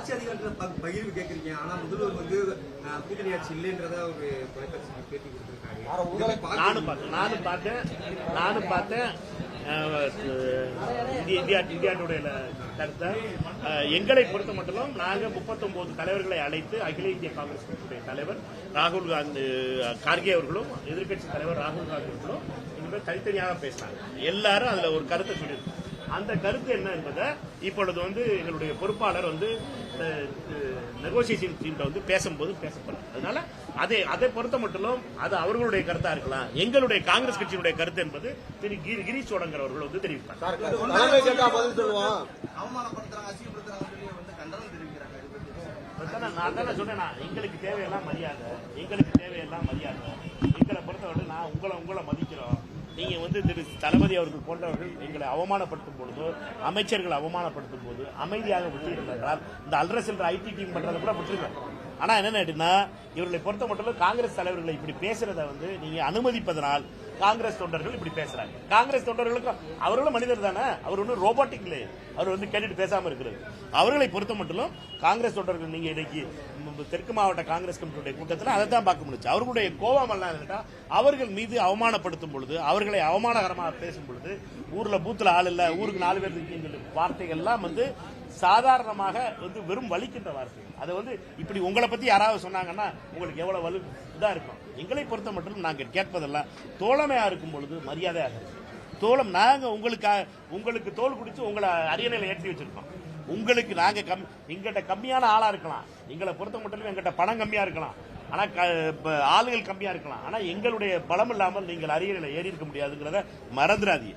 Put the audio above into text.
ஆட்சி அதிகாரத்துல பகிர்வு கேக்குறீங்க. ஆனா முதல்வர் வந்து கூட்டணி ஆட்சி இல்லைன்றத ஒரு தொலைக்காட்சிக்கு பேட்டி பார்க்க- நானும் பார்த்தேன். நானும் பார்த்தேன். நானும் பார்த்தேன். இந்திய இந்தியா இந்தியாவுடைய கருத்தை. எங்களை பொறுத்த மட்டும் நாங்கள் முப்பத்தொன்பது தலைவர்களை அழைத்து அகில இந்திய காங்கிரஸ் கட்சியுடைய தலைவர் ராகுல் காந்தி கார்கே அவர்களும் எதிர்க்கட்சி தலைவர் ராகுல் காந்தி அவர்களும் இனிமேல் தனித்தனியாக பேசினாங்க எல்லாரும் அதுல ஒரு கருத்தை சொல்லியிருக்காங்க. அந்த கருத்து என்ன என்பதை இப்பொழுது வந்து எங்களுடைய பொறுப்பாளர் வந்து நெகோசியேஷன் டீம்ல வந்து பேசும்போது பேசப்படும் அதனால அதை அதை பொறுத்த மட்டும் அது அவர்களுடைய கருத்தா இருக்கலாம். எங்களுடைய காங்கிரஸ் கட்சியினுடைய கருத்து என்பது திரு கிரி- கிரீஷ் சோடங்கர் அவர்கள் வந்து தெரிவிப்பார். நான் தானே சொன்னேன் எங்களுக்கு தேவையெல்லாம் மரியாதை எங்களுக்கு தேவையெல்லாம் மரியாதை எங்களை பொறுத்தவரை நான் உங்களை உங்களை நீங்கள் நீங்க வந்து திரு தளபதி அவர்கள் போன்றவர்கள் எங்களை அவமானப்படுத்தும் பொழுதோ அமைச்சர்கள் அவமானப்படுத்தும் போது அமைதியாக விட்டுவிடுங்கள் என்றால் இந்த அல்ரஸ் என்ற ஐடி டீம் பண்றதை கூட விட்டுருங்க. ஆனால் என்ன ஆயிடுன்னா இவர்களை பொறுத்த மட்டும் காங்கிரஸ் தலைவர்களை இப்படி பேசுறத வந்து நீங்க அனுமதிப்பதனால் காங்கிரஸ் தொண்டர்கள் இப்படி பேசுறாங்க. காங்கிரஸ் தொண்டர்களுக்கும் அவர்களும் மனிதர் தானே அவர் ஒன்றும் ரோபோட்டிக் இல்லையே. அவர் வந்து கேட்டுட்டு பேசாமல் இருக்கிறது அவர்களை பொறுத்த மட்டும் காங்கிரஸ் தொண்டர்கள் நீங்க இன்னைக்கு தெற்கு மாவட்ட காங்கிரஸ் கமிட்டியுடைய கூட்டத்தில் அதை தான் பார்க்க முடிச்சு அவர்களுடைய கோபம் எல்லாம் கேட்டால் அவர்கள் மீது அவமானப்படுத்தும் பொழுது அவர்களை அவமானகரமாக பேசும் பொழுது ஊர்ல பூத்துல ஆள் இல்ல ஊருக்கு நாலு பேர் வார்த்தைகள்லாம் வார்த்தைகள் எல்லாம் வந்து சாதாரணமாக வந்து வெறும் வலிக்கின்ற வார்த்தைகள் அதை வந்து இப்படி உங்களை பத்தி யாராவது சொன்னாங்கன்னா உங்களுக்கு எவ்வளவு வலு? இதாக இருக்கும். எங்களை பொறுத்த மட்டும் நாங்கள் கேட்பதெல்லாம் தோழமையாக இருக்கும் பொழுது மரியாதையாக இருக்கும். தோழம் நாங்கள் உங்களுக்கு உங்களுக்கு தோல் குடிச்சு உங்களை அரியணையில் ஏற்றி வச்சிருக்கோம். உங்களுக்கு நாங்கள் கம் எங்கிட்ட கம்மியான ஆளாக இருக்கலாம். எங்களை பொறுத்த மட்டும் எங்கிட்ட பணம் கம்மியாக இருக்கலாம். ஆனால் க- ஆளுகள் கம்மியாக இருக்கலாம். ஆனால் எங்களுடைய பலம் இல்லாமல் நீங்கள் அரியணையில் ஏறி இருக்க முடியாதுங்கிறத மறந்துடாதீங்க.